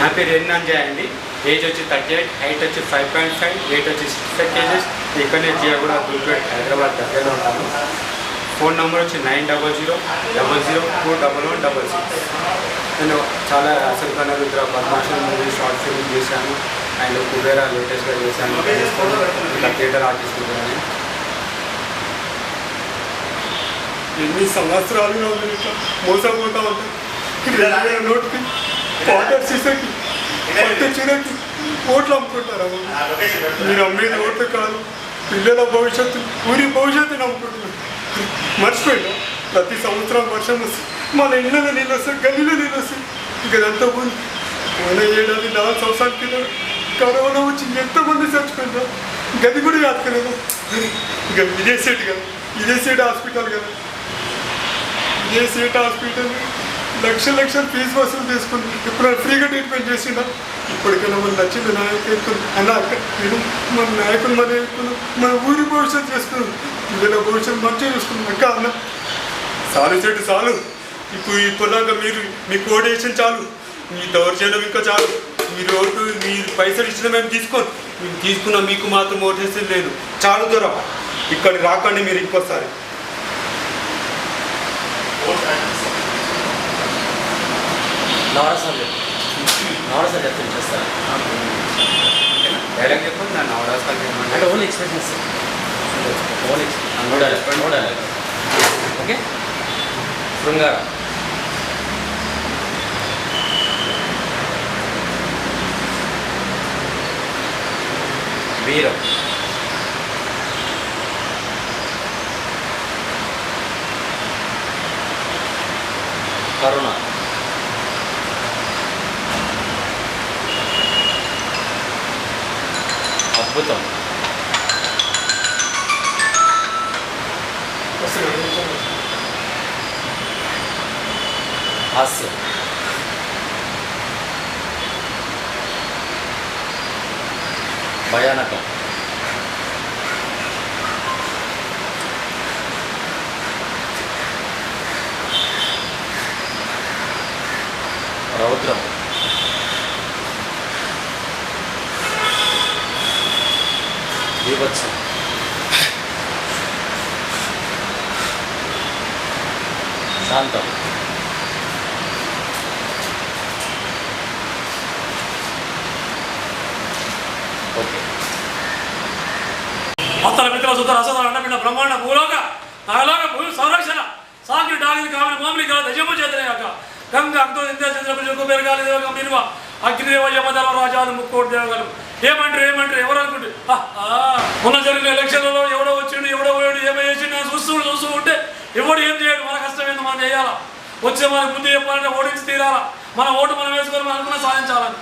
నా పేరు ఎన్ అంజయ్ అండి. ఏజ్ వచ్చి థర్టీ ఎయిట్ హైట్ వచ్చి ఫైవ్ పాయింట్ ఫైవ్ వెయిట్ వచ్చి సిక్స్టీ ఫైవ్ కేజెస్ ఇక్కడనే జియాగూడ దూల్పేట్ హైదరాబాద్ దగ్గరలో ఉంటాను ఫోన్ నెంబర్ వచ్చి nine double zero double zero two double one double six నేను చాలా అసలు కన్నా రుద్ర పద్మాషన్ మూవీ షార్ట్ ఫిల్మ్ చేశాను. అండ్ కుబేరా లేటెస్ట్గా చేశాను. ఇంకా థియేటర్ ఆర్టిస్ట్ కూడా నేను. ఎన్ని ఇట్లా మోసపోతా ఉంటాయి నోట్కి. వాటర్ సీసకి కొత్త చీరకి ఓట్లు అమ్ముకుంటారా? మీరు అమ్మేది ఓట్లు కాదు. పిల్లల భవిష్యత్తు ఊరి భవిష్యత్తుని అమ్ముకుంటున్నారు మర్చిపోయినా? ప్రతి సంవత్సరం వర్షం వస్తుంది మన ఇళ్ళలో నీళ్ళు వస్తాయి గల్లీలో నీళ్ళు వస్తాయి ఇక అదంతా పోయి పోయిన ఏడాది నాలుగు సంవత్సరాల కింద కరోనా వచ్చి ఎంతమంది చచ్చిపోయిందా గది కూడా యాదకలేదు ఇక ఇదే సీట్ కదా. ఇదే సీట్ హాస్పిటల్ కదా. ఇదే సీట్ హాస్పిటల్. లక్ష లక్షలు ఫీజు వసూలు చేసుకుని ఇప్పుడు ఫ్రీగా ట్రీట్మెంట్ చేసిండ? ఇప్పటికైనా మన నచ్చిన నాయకులు అన్న నేను మన నాయకులు మన నాయకులు మన ఊరి భవిష్యత్తు చేసుకున్నాం. పిల్లల భవిష్యత్తు మంచిగా చూసుకున్నాం. అక్క అన్న చాలు చెట్టు చాలు. ఇప్పుడు ఇప్పటిదాకా మీరు మీకు కోడేషన్ చాలు. మీ దౌర్జన్యం ఇంకా చాలు. మీరు ఓటు మీరు పైసలు ఇచ్చిన మేము తీసుకోండి మేము తీసుకున్న మీకు మాత్రం ఓటేషన్ లేదు. చాలు దూరం ఇక్కడికి రాకండి మీరు ఇంకోసారి. నవరసాలు నవరసాలు చెప్తాను చేస్తాను. డైలాగ్ చెప్పండి నన్ను అవరాసాలు అంటే చేయమంటే ఓన్లీ ఎక్స్ప్రెషన్స్ ఓన్లీ నోడాలి నోడాలి ఓకే? శృంగార. వీరం. కరుణ. ボタン。あうバヤナカラオトラム బీభత్సం శాంతం. ఓకే. మొత్తం మిత్ర సుత రసద అండమిండ బ్రహ్మాండ భూలోక నాగలోక భూమి సంరక్షణ సాకి డాగి కావని మామిలి కాదు దజము చేతనే యొక్క గంగ అంతో ఇంద్ర చంద్ర పురుషులకు పెరగాలి దేవగం నిలువ అగ్నిదేవ యమధర్మ రాజాలు ముక్కోటి దేవగలు. ఏమంటారు ఏమంటారు ఎవరు అనుకుంటారు? ఆ, మొన్న జరిగిన ఎలక్షన్లలో ఎవడో వచ్చిండు ఎవడో పోయాడు ఏమో చేసిండు అని చూస్తూ చూస్తూ ఉంటే ఎవడు ఏం చేయడు? మన కష్టం మనం చేయాలా? వచ్చే మన బుద్ధి చెప్పాలంటే ఓడించి తీరాలా? మన ఓటు మనం వేసుకొని మనం అనుకున్న సాధించాలని.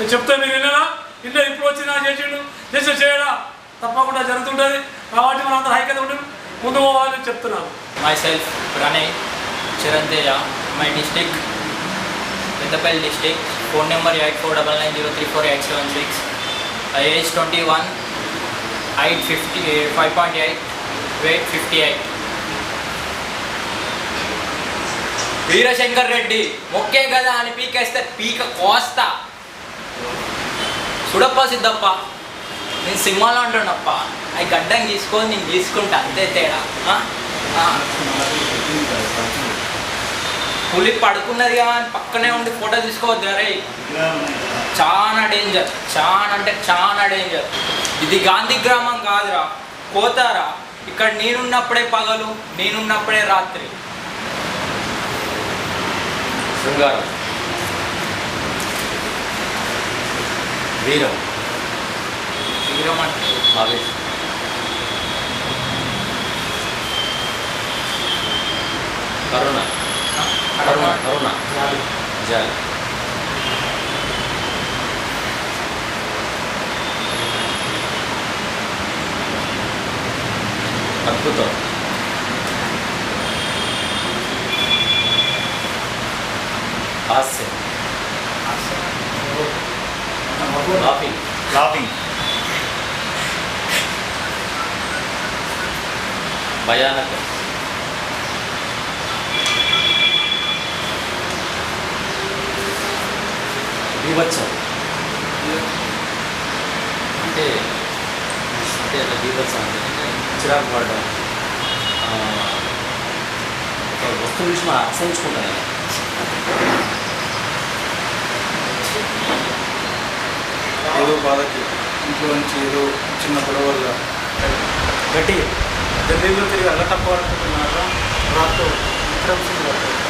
నేను చెప్తే మీరు విన్నారా ఇంట్లో ఇప్పుడు వచ్చినా చేసిండు. చేసే చేయడా? తప్పకుండా జరుగుతుంటుంది. కాబట్టి మనం అందరూ ఐక్యత ఉంటుంది. ముందు పోవాలని చెప్తున్నాను. Myself Pranay చిరంజీయ my district Peddapalli district phone number eight four double nine zero three four eight seven six district, twenty one 8499034876, age 21, height 50, 5.8, weight 58. Veerashankar Reddy మొక్కే కదా అని పీకేస్తే పీక కోస్తా. సుడప్ప సిద్ధప్ప నేను సినిమాలో అంటున్నప్ప అవి గడ్డం తీసుకొని నేను తీసుకుంటా అంతే తేడా. పులి పడుకున్నది కదా అని పక్కనే ఉండి ఫోటో తీసుకోవద్దు అరే చాలా డేంజర్ చాలా అంటే చాలా డేంజర్ ఇది గాంధీ గ్రామం కాదురా పోతారా ఇక్కడ నేనున్నప్పుడే పగలు నేనున్నప్పుడే రాత్రి. శృంగారం. వీరం. వీరం అంటే ఆవేశం కరుణ. కరుణ. కరుణ జాలి. అద్భుతం హాస్యం లాఫింగ్ లాఫింగ్ భయానకం బీభత్సం చిరాకు పడడం ఒక వస్తువు నుంచి మనం అసహించుకుంటాం ఏదో బాధకి ఇంట్లో నుంచి ఏదో చిన్న గొడవ వల్ల గట్టి ఢిల్లీలో తిరిగి అల్ల తప్ప రాత్రి విక్రమ్ సింగ్ గారు